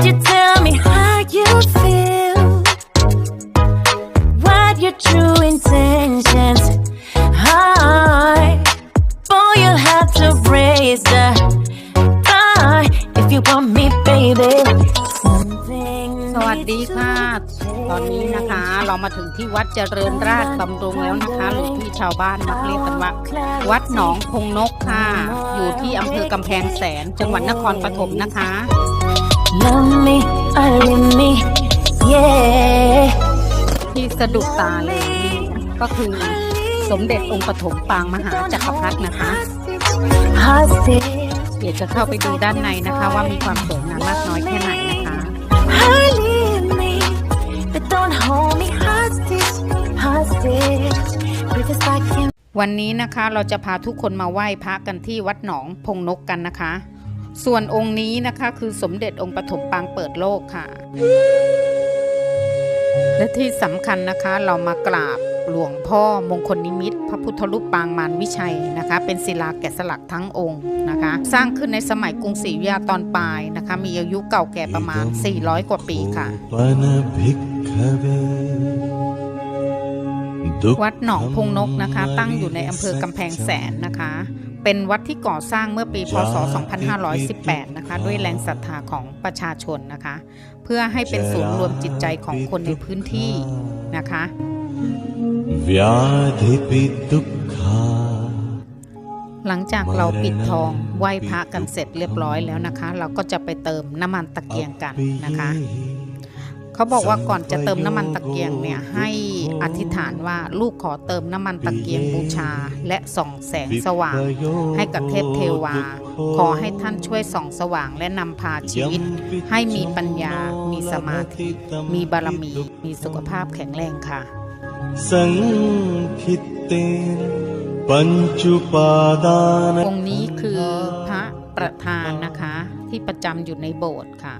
Won't you tell me how you feel? What your true intentions are? Boy, you'll have to raise the bar if you want me, baby. Something สวัสดี needs to ค่ะ ตอนนี้นะคะเรามาถึงที่วัดเจริญราชบำรุงแล้วนะคะหรือที่ชาวบ้านมักเรียกกันว่าวัดหนองพงนกค่ะ อยู่ที่อำเภอกำแพงแสน จังหวัดนครปฐมนะคะ Love me or leave me, yeah. ที่สะดุดตาเลยนี่ก็คือสมเด็จองค์ปฐมปางมหาจักรพรรดินะคะ Hostage, เดี๋ยวจะเข้าไปดูด้านในนะคะ ว่ามีความสวยงามมากน้อยแค่ไหนนะคะ leave me, but don't hold me hostage, hostage. Breathe us back in. วันนี้นะคะเราจะพาทุกคนมาไหว้พระกันที่วัดหนองพงนกกันนะคะ ส่วนองค์นี้นะคะคือสมเด็จองค์ปฐมปางเปิดโลกค่ะ และที่สำคัญนะคะเรามากราบหลวงพ่อมงคลนิมิตรพระพุทธรูปปางมารวิชัยนะคะ เป็นศิลาแกะสลักทั้งองค์นะคะ สร้างขึ้นในสมัยกรุงศรีอยุธยาตอนปลายนะคะ มีอายุเก่าแก่ประมาณ 400 กว่าปีค่ะ วัดหนองพงนกนะคะ ตั้งอยู่ในอำเภอกำแพงแสนนะคะ เป็นวัดที่ก่อสร้างเมื่อปีพศ 2518 นะคะ ด้วยแรงศรัทธาของประชาชนนะคะ เพื่อให้เป็นศูนย์รวมจิตใจของคนในพื้นที่นะคะหลังจากเราปิดทองไหว้พระกันเสร็จเรียบร้อยแล้วนะคะ เราก็จะไปเติมน้ำมันตะเกียงกันนะคะ เขาบอกว่าก่อนจะเติมน้ำมันตะเกียงเนี่ยให้อธิษฐานว่าลูกขอเติมน้ำมันตะเกียงบูชา และส่องแสงสว่าง ให้กับเทพเทวา ขอให้ท่านช่วยส่องสว่างและนำพาชีวิต ให้มีปัญญา มีสมาธิ มีบารมี มีสุขภาพแข็งแรงค่ะสังคิตปัญจุปาดานองนี้คือพระประธาน ที่ประจำอยู่ในโบสถ์ค่ะ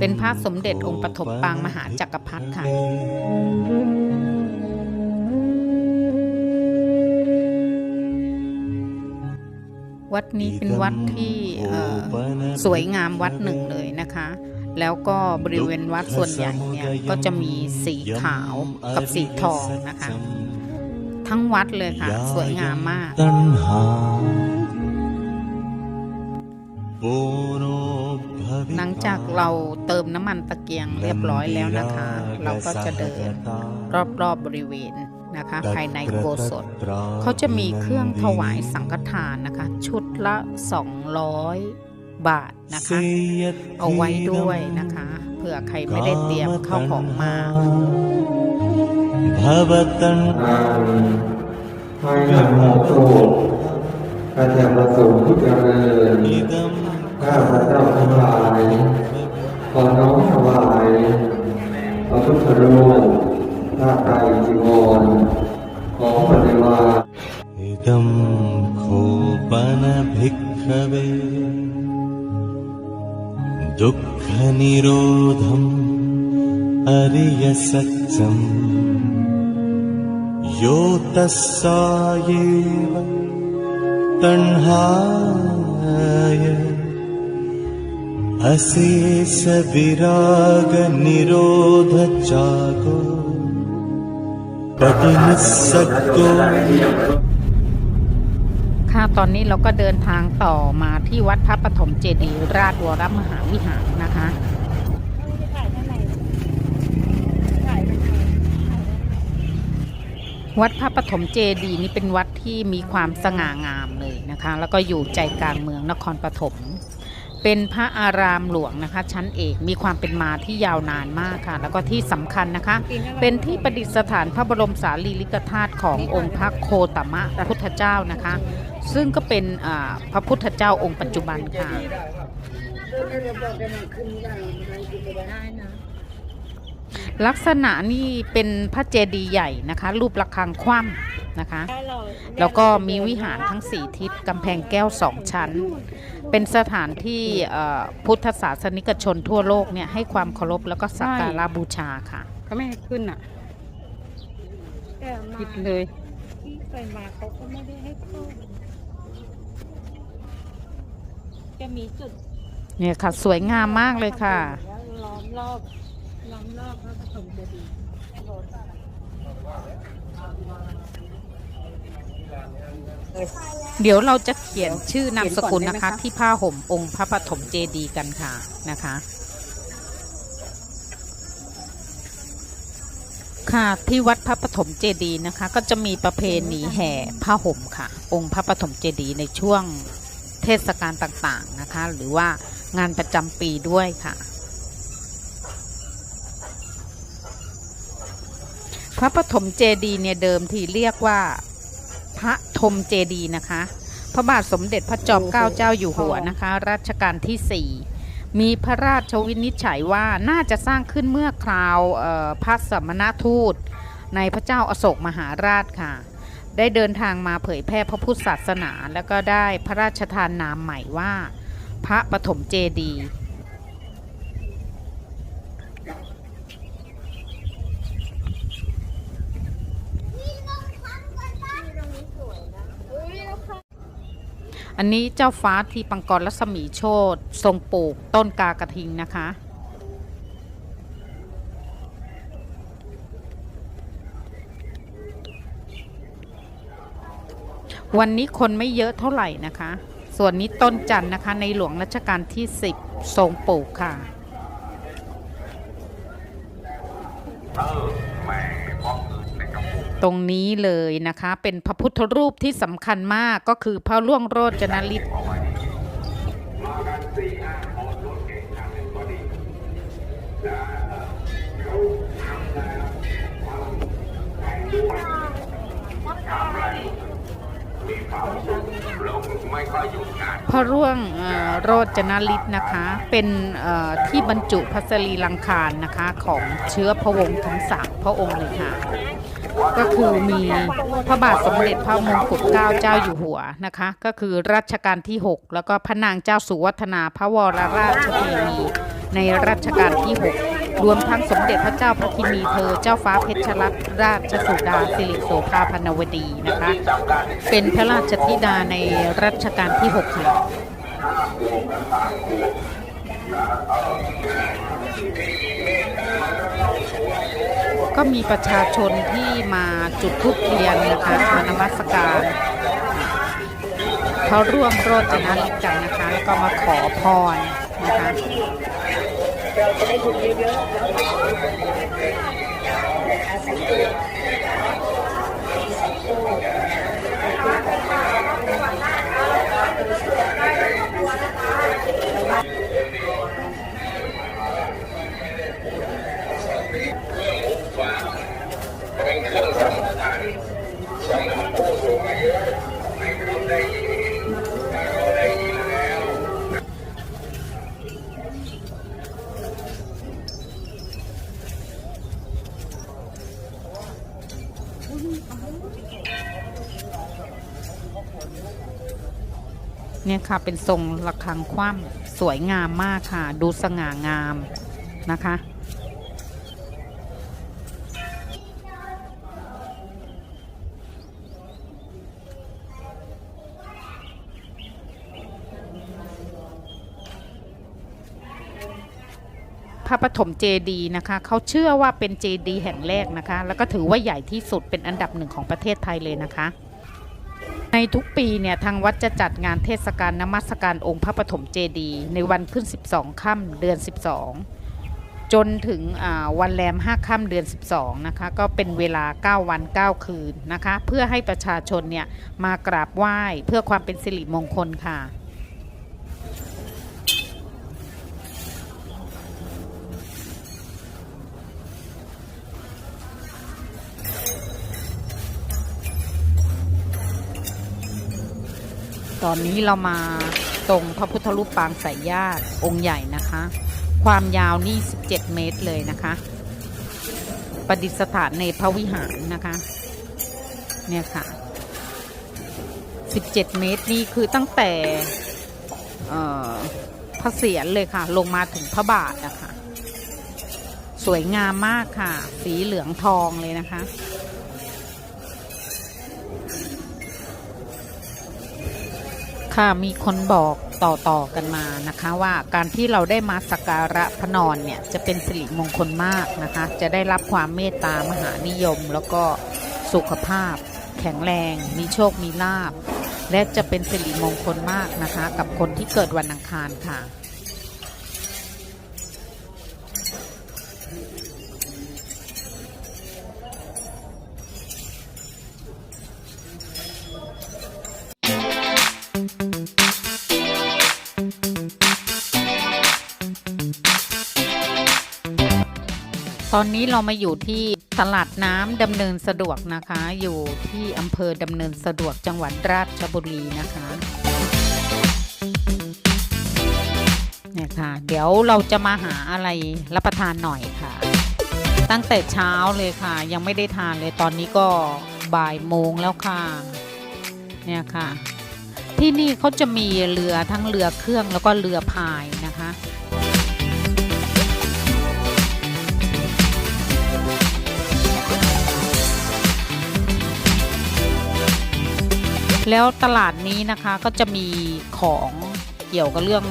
เป็นพระสมเด็จองค์ปฐมปางมหาจักรพรรดิค่ะวัดนี้เป็นวัดที่สวยงามวัดหนึ่งเลยนะคะ แล้วก็บริเวณวัดส่วนใหญ่เนี่ยก็จะมีสีขาวกับสีทองนะคะ ทั้งวัดเลยค่ะ สวยงามมาก หลังจากเราเติมน้ำมันตะเกียงเรียบร้อยแล้วนะคะ เราก็จะเดินรอบๆบบริเวณนะคะภายในโบสถเขาจะมีเครื่องถวายสังฆทานนะคะ ชุดละ 200 บาทนะคะ เอาไว้ด้วยนะคะ เผื่อใครไม่ได้เตรียมเข้าของมาพระบัตระธรรมโตพระธรมประสงค์ที่เริญ ข้าพระเจ้าทั้งหลายขอน้อมถวายพระพุทธรูปพระไตรจีวรของปฏิวาณ इदं खोपन भिक्खवे दुःखनिरोधम् अरियसत्यम् यो तस्सायेव तण्हाय अशेष विरागनिरोधचागो प्रतिनिस्सक्तो ค่ะตอนนี้เราก็เดินทางต่อมาที่วัดพระปฐมเจดีย์ราชวรมหาวิหารนะคะ วัดพระปฐมเจดีย์นี่เป็นวัดที่มีความสง่างามเลยนะคะ แล้วก็อยู่ใจกลางเมืองนครปฐม เป็นพระอารามหลวงนะคะ ชั้นเอกมีความเป็นมาที่ยาวนานมากค่ะ แล้วก็ที่สำคัญนะคะ เป็นที่ประดิษฐานพระบรมสารีริกธาตุขององค์พระโคตมะพุทธเจ้านะคะ ซึ่งก็เป็นพระพุทธเจ้าองค์ปัจจุบันค่ะลักษณะนี่เป็นพระเจดีย์ใหญ่นะคะ รูประฆังคว่ำนะคะ แล้วก็มีวิหารทั้งสี่ทิศกำแพงแก้วสองชั้น เป็นสถานที่เอ่อพุทธศาสนิกชนทั่วโลกเนี่ยให้ความเคารพแล้วก็สักการะบูชาค่ะเขาไม่ให้ขึ้นอะแต่มาผิดเลยที่เคยมาเขาก็ไม่ได้ให้เข้าจะมีจุดเนี่ยค่ะ สวยงามมากเลยค่ะล้อมรอบล้อมรอบพระปฐมเจดีย์ เดี๋ยวเราจะเขียนชื่อนามสกุลนะคะเขียนก่อนได้ไหมคะ ที่ผ้าห่มองค์พระปฐมเจดีย์กันค่ะนะคะค่ะที่วัดพระปฐมเจดีย์นะคะ ก็จะมีประเพณีแห่ผ้าห่มค่ะ องค์พระปฐมเจดีย์ในช่วงเทศกาลต่างๆนะคะ หรือว่างานประจำปีด้วยค่ะ พระปฐมเจดีย์เนี่ยเดิมทีเรียกว่า พระธมเจดีย์นะคะ พระบาทสมเด็จพระจอมเกล้าเจ้าอยู่หัวนะคะ รัชกาลที่ 4 มีพระราชวินิจฉัยว่าน่าจะสร้างขึ้นเมื่อคราวเอ่อพระสมณทูต ในพระเจ้าอโศกมหาราชค่ะ ได้เดินทางมาเผยแพร่พระพุทธศาสนา แล้วก็ได้พระราชทานนามใหม่ว่า พระปฐมเจดีย์ อันนี้เจ้าฟ้าทีปังกรรัศมีโชตทรงปลูกต้นกากระทิงนะคะ วันนี้คนไม่เยอะเท่าไหร่นะคะ ส่วนนี้ต้นจันนะคะในหลวงรัชกาลที่ 10 ทรงปลูกค่ะ ตรงนี้เลยนะคะ เป็นพระพุทธรูปที่สำคัญมากก็คือพระล่วงโรจนฤทธิ์พระร่วงเอ่อโรจนฤทธิ์นะคะ เป็นเอ่อที่บรรจุพัสรีลังคารนะคะ ของเชื้อพระวงศ์ทั้งสามพระองค์เลยค่ะ ก็คือมีพระบาทสมเด็จพระมงกุฎเกล้าเจ้าอยู่หัวนะคะ ก็คือรัชกาลที่ 6 แล้วก็พระนางเจ้าสุวัฒนาพระวรราชเทวีในรัชกาลที่ 6 รวมทั้งสมเด็จพระเจ้าพระคินีเธอเจ้าฟ้าเพชรรัตนราชสุดาสิริโสภาพนวดีนะคะ เป็นพระราชธิดาในรัชกาลที่ 6 ค่ะ ก็มีประชาชนที่มาจุดธูปเทียนนะคะมานมัสการเขาร่วมโรจนฤทธิ์กันนะคะแล้วก็มาขอพรนะคะเเนี่ยค่ะเป็นทรงระฆังคว่ำสวยงามมากค่ะ ดูสง่างามนะคะ พระปฐมเจดีนะคะเขาเชื่อว่าเป็นเจดีแห่งแรกนะคะ แล้วก็ถือว่าใหญ่ที่สุดเป็นอันดับหนึ่งของประเทศไทยเลยนะคะ ในทุกปีเนี่ยทางวัดจะจัดงานเทศกาลนมัสการองค์พระปฐมเจดีย์ในวันขึ้น 12 ค่ำเดือน 12 จนถึงวันแรม 5 ค่ำเดือน 12 นะคะ ก็เป็นเวลา 9 วัน 9 คืนนะคะ เพื่อให้ประชาชนเนี่ยมากราบไหว้เพื่อความเป็นสิริมงคลค่ะ ตอนนี้เรามาตรงพระพุทธรูปปางสายญาติองค์ใหญ่นะคะ ความยาวนี่ 17 เมตรเลยนะคะ ประดิษฐานในพระวิหารนะคะ เนี่ยค่ะ 17 เมตรนี่คือตั้งแต่พระเศียรเลยค่ะ ลงมาถึงพระบาทนะคะ สวยงามมากค่ะ สีเหลืองทองเลยนะคะ ค่ะมีคนบอกต่อๆกันมานะคะว่าการที่เราได้มาสักการะพระนอนเนี่ยจะเป็นสิริมงคลมากนะคะ จะได้รับความเมตตามหานิยม แล้วก็สุขภาพ แข็งแรง มีโชคมีลาบ และจะเป็นสิริมงคลมากนะคะ กับคนที่เกิดวันอังคารค่ะ ตอนนี้เรามาอยู่ที่ตลาดน้ำดำเนินสะดวกนะคะ อยู่ที่อำเภอดำเนินสะดวกจังหวัดราชบุรีนะคะเนี่ยค่ะ เดี๋ยวเราจะมาหาอะไรรับประทานหน่อยค่ะ ตั้งแต่เช้าเลยค่ะ ยังไม่ได้ทานเลยตอนนี้ก็บ่ายโมงแล้วค่ะ เนี่ยค่ะ ที่นี่เขาจะมีเรือทั้งเรือเครื่องแล้วก็เรือพายนะคะแล้วตลาดนี้นะคะก็จะมีของเกี่ยวกับเรื่อง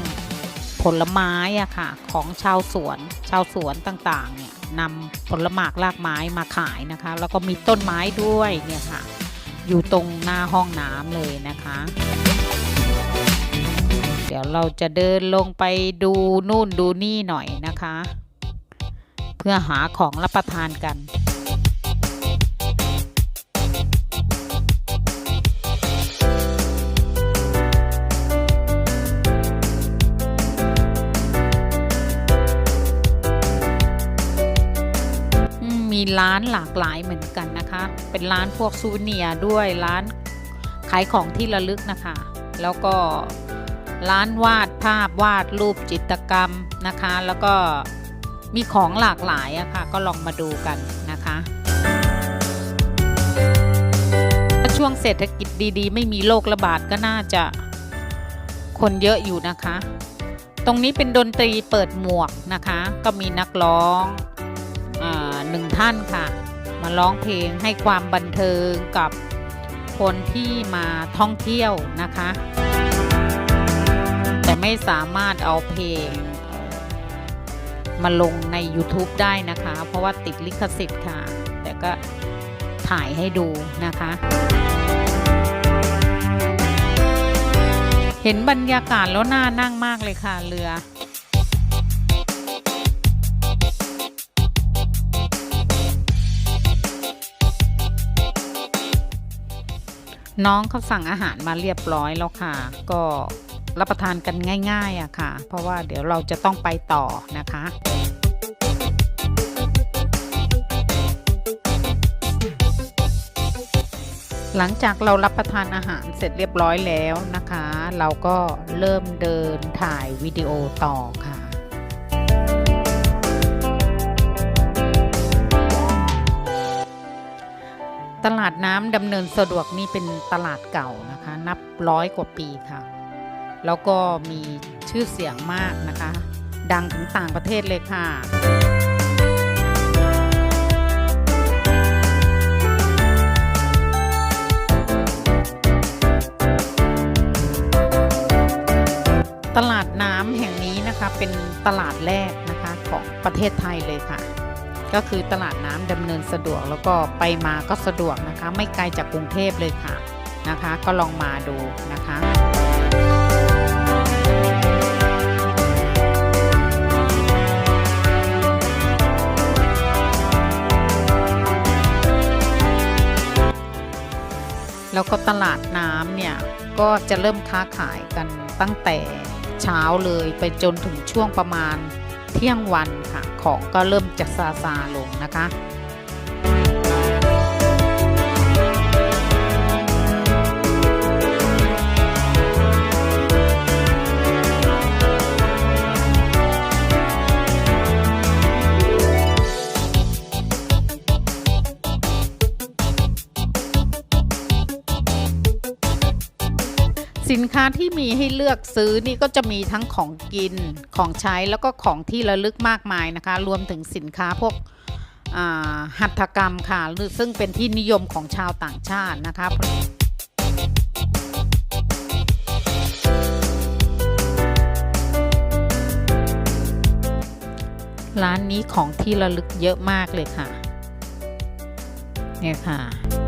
ผลไม้อะค่ะ ของชาวสวน ชาวสวนต่างๆเนี่ยนำผลหมากรากไม้มาขายนะคะ แล้วก็มีต้นไม้ด้วยเนี่ยค่ะ อยู่ตรงหน้าห้องน้ำเลยนะคะ เดี๋ยวเราจะเดินลงไปดูนู่นดูนี่หน่อยนะคะ เพื่อหาของรับประทานกันมีร้านหลากหลายเหมือนกันนะคะ เป็นร้านพวกซูเวเนียด้วยร้านขายของที่ระลึกนะคะ แล้วก็ ร้านวาดภาพวาดรูปจิตรกรรมนะคะ แล้วก็มีของหลากหลายอะค่ะ ก็ลองมาดูกันนะคะถ้าช่วงเศรษฐกิจดีๆ ไม่มีโรคระบาดก็น่าจะคนเยอะอยู่นะคะ ตรงนี้เป็นดนตรีเปิดหมวกนะคะ ก็มีนักร้องอหนึ่งท่านค่ะ มาร้องเพลงให้ความบันเทิงกับคนที่มาท่องเที่ยวนะคะ ไม่สามารถเอาเพลงมาลงใน YouTube ได้นะคะ เพราะว่าติดลิขสิทธิ์ค่ะ แต่ก็ถ่ายให้ดูนะคะ เห็นบรรยากาศแล้วน่านั่งมากเลยค่ะเรือน้องเขาสั่งอาหารมาเรียบร้อยแล้วค่ะ ก็ รับประทานกันง่ายๆอะค่ะ เพราะว่าเดี๋ยวเราจะต้องไปต่อนะคะหลังจากเรารับประทานอาหารเสร็จเรียบร้อยแล้วนะคะ เราก็เริ่มเดินถ่ายวิดีโอต่อค่ะ ตลาดน้ำดำเนินสะดวกนี่เป็นตลาดเก่านะคะ นับร้อยกว่าปีค่ะ แล้วก็มีชื่อเสียงมากนะคะ ดังถึงต่างประเทศเลยค่ะตลาดน้ำแห่งนี้นะคะเป็นตลาดแรกนะคะของประเทศไทยเลยค่ะ ก็คือตลาดน้ำดำเนินสะดวกแล้วก็ไปมาก็สะดวกนะคะ ไม่ไกลจากกรุงเทพเลยค่ะนะคะ ก็ลองมาดูนะคะ แล้วก็ตลาดน้ำเนี่ย ก็จะเริ่มค้าขายกันตั้งแต่เช้าเลยไปจนถึงช่วงประมาณเที่ยงวันค่ะ ของก็เริ่มจะซาซาลงนะคะ ค้าที่มีให้เลือกซื้อนี่ก็จะมีทั้งของกินของใช้แล้วก็ของที่ระลึกมากมายนะคะ รวมถึงสินค้าพวกหัตถกรรมค่ะ ซึ่งเป็นที่นิยมของชาวต่างชาตินะคะร้านนี้ของที่ระลึกเยอะมากเลยค่ะ เนี่ยค่ะ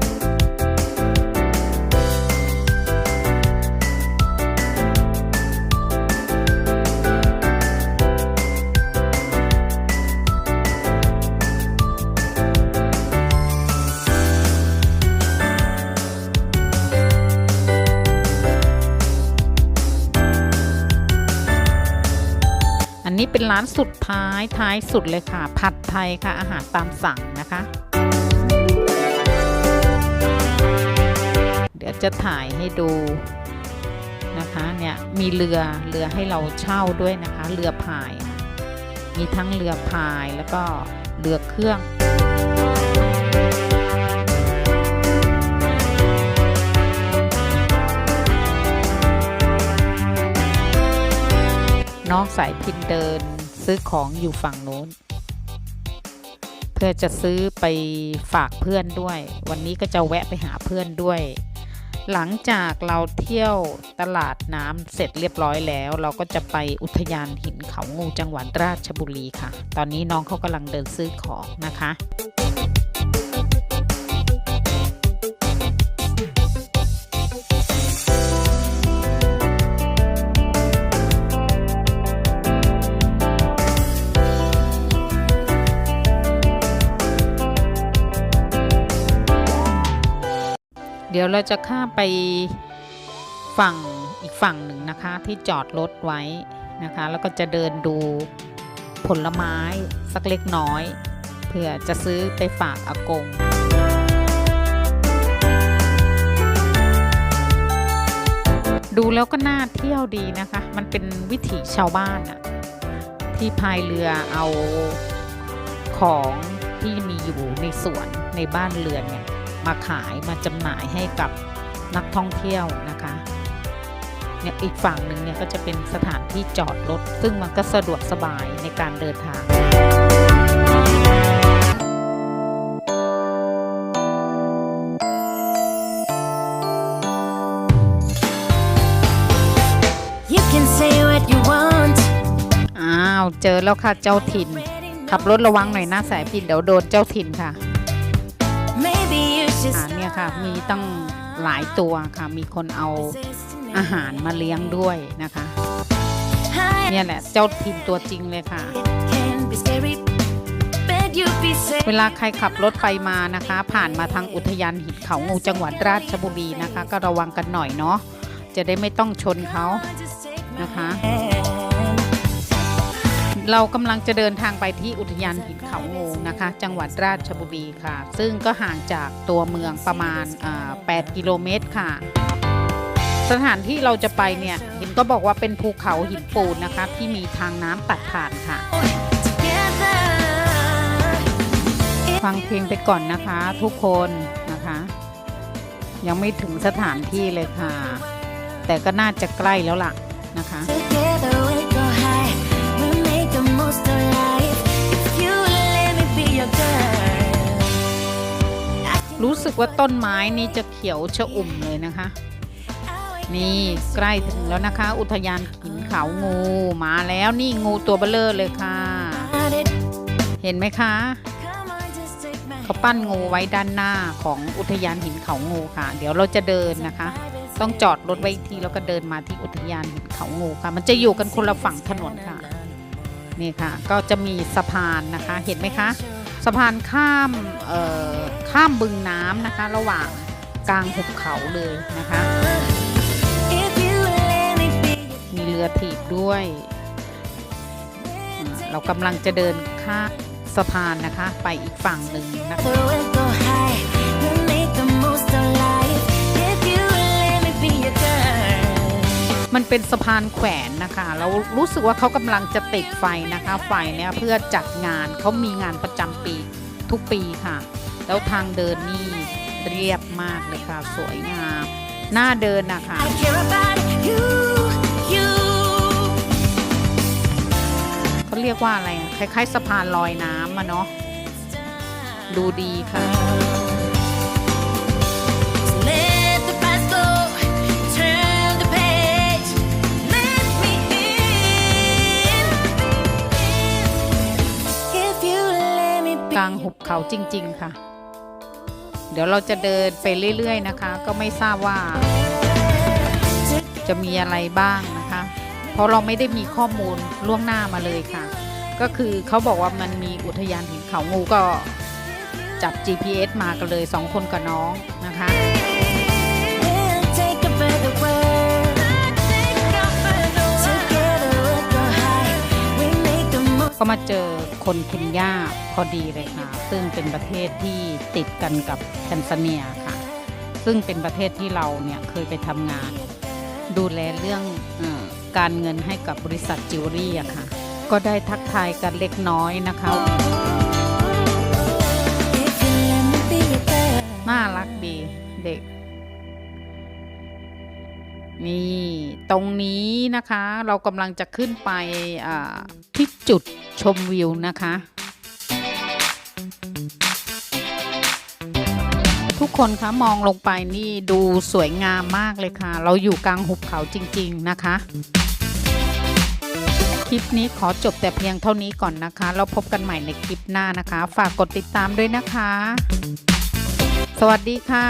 านสุดท้ายท้ายสุดเลยค่ะ ผัดไทยค่ะอาหารตามสั่งนะคะ เดี๋ยวจะถ่ายให้ดูนะคะเนี่ยมีเรือเรือให้เราเช่าด้วยนะคะ เรือพาย มีทั้งเรือพายแล้วก็เรือเครื่องน้องสายพินเดิน ซื้อของอยู่ฝั่งนู้น เพื่อจะซื้อไปฝากเพื่อนด้วย วันนี้ก็จะแวะไปหาเพื่อนด้วย หลังจากเราเที่ยวตลาดน้ำเสร็จเรียบร้อยแล้ว เราก็จะไปอุทยานหินเขางูจังหวัดราชบุรีค่ะ ตอนนี้น้องเขากำลังเดินซื้อของนะคะ ดี๋ยวเราจะข้ามไปฝั่งอีกฝั่งหนึ่งนะคะ ที่จอดรถไว้นะคะ แล้วก็จะเดินดูผลไม้สักเล็กน้อย เพื่อจะซื้อไปฝากอากงดูแล้วก็น่าเที่ยวดีนะคะ มันเป็นวิถีชาวบ้านอะที่พายเรือเอาของที่มีอยู่ในสวนในบ้านเรือนเนี่ย มาขายมาจำหน่ายให้กับนักท่องเที่ยวนะคะเนี่ยอีกฝั่งหนึ่งเนี่ยก็จะเป็นสถานที่จอดรถ ซึ่งมันก็สะดวกสบายในการเดินทาง You can say what you want. อ้าวเจอแล้วค่ะเจ้าถิ่น ขับรถระวังหน่อยนะสายพินเดี๋ยวโดนเจ้าถิ่นค่ะ เนี่ยค่ะมีตั้งหลายตัวค่ะ มีคนเอาอาหารมาเลี้ยงด้วยนะคะ เนี่ยแหละเจ้าถิ่นตัวจริงเลยค่ะ เวลาใครขับรถไปมานะคะ ผ่านมาทางอุทยานหินเขางูจังหวัดราชบุรีนะคะ ก็ระวังกันหน่อยเนาะจะได้ไม่ต้องชนเขานะคะ เรากำลังจะเดินทางไปที่อุทยานหินเขางูนะคะ จังหวัดราชบุรีค่ะ ซึ่งก็ห่างจากตัวเมืองประมาณ 8 กิโลเมตรค่ะ สถานที่เราจะไปเนี่ยห็นก็บอกว่าเป็นภูเขาหินปูนนะคะ ที่มีทางน้ำตัดผ่านค่ะ ฟังเพลงไปก่อนนะคะทุกคนนะคะ ยังไม่ถึงสถานที่เลยค่ะ แต่ก็น่าจะใกล้แล้วล่ะนะคะ รู้สึกว่าต้นไม้นี่จะเขียวชะอุ่มเลยนะคะ นี่ใกล้ถึงแล้วนะคะ อุทยานหินเขางูมาแล้วนี่งูตัวเบลเลอร์เลยค่ะ เห็นไหมคะเขาปั้นงูไว้ด้านหน้าของอุทยานหินเขางูค่ะ เดี๋ยวเราจะเดินนะคะ ต้องจอดรถไว้อีกทีแล้วก็เดินมาที่อุทยานหินเขางูค่ะ มันจะอยู่กันคนละฝั่งถนนค่ะ นี่ค่ะก็จะมีสะพานนะคะเห็นไหมคะสะพานข้ามข้ามบึงน้ำนะคะ ระหว่างกลางหุบเขาเลยนะคะ มีเรือถีบด้วย เรากำลังจะเดินข้ามสะพานนะคะ ไปอีกฝั่งหนึ่งนะคะ มันเป็นสะพานแขวนนะคะเรารู้สึกว่าเขากำลังจะติดไฟนะคะ ไฟเนี่ยเพื่อจัดงานเขามีงานประจำปีทุกปีค่ะ แล้วทางเดินนี่เรียบมากเลยค่ะ สวยงามหน้าเดินนะคะ I care about you, you. เขาเรียกว่าอะไรอะคล้ายๆสะพานลอยน้ำอะเนาะดูดีค่ะ กลางหุบเขาจริง ๆ ค่ะ เดี๋ยวเราจะเดินไปเรื่อย ๆ นะคะ ก็ไม่ทราบว่า จะมีอะไรบ้างนะคะ เพราะเราไม่ได้มีข้อมูลล่วงหน้ามาเลยค่ะ ก็คือเขาบอกว่ามันมีอุทยานหินเขางูก็จับ GPS มากันเลยสองคนกับน้องนะคะ ก็มาเจอคนเคนยาพอดีเลยค่ะ ซึ่งเป็นประเทศที่ติดกันกับแทนซาเนียค่ะ ซึ่งเป็นประเทศที่เราเนี่ยเคยไปทำงาน ดูแลเรื่องอการเงินให้กับบริษัทจิวเวลรี่อะค่ะ ก็ได้ทักทายกันเล็กน้อยนะคะน่ารักดีเด็ก นี่ตรงนี้นะคะเรากำลังจะขึ้นไปที่จุด ชมวิวนะคะ ทุกคนคะมองลงไปนี่ดูสวยงามมากเลยค่ะ เราอยู่กลางหุบเขาจริง ๆนะคะ คลิปนี้ขอจบแต่เพียงเท่านี้ก่อนนะคะแล้วพบกันใหม่ในคลิปหน้านะคะ ฝากกดติดตามด้วยนะคะ สวัสดีค่ะ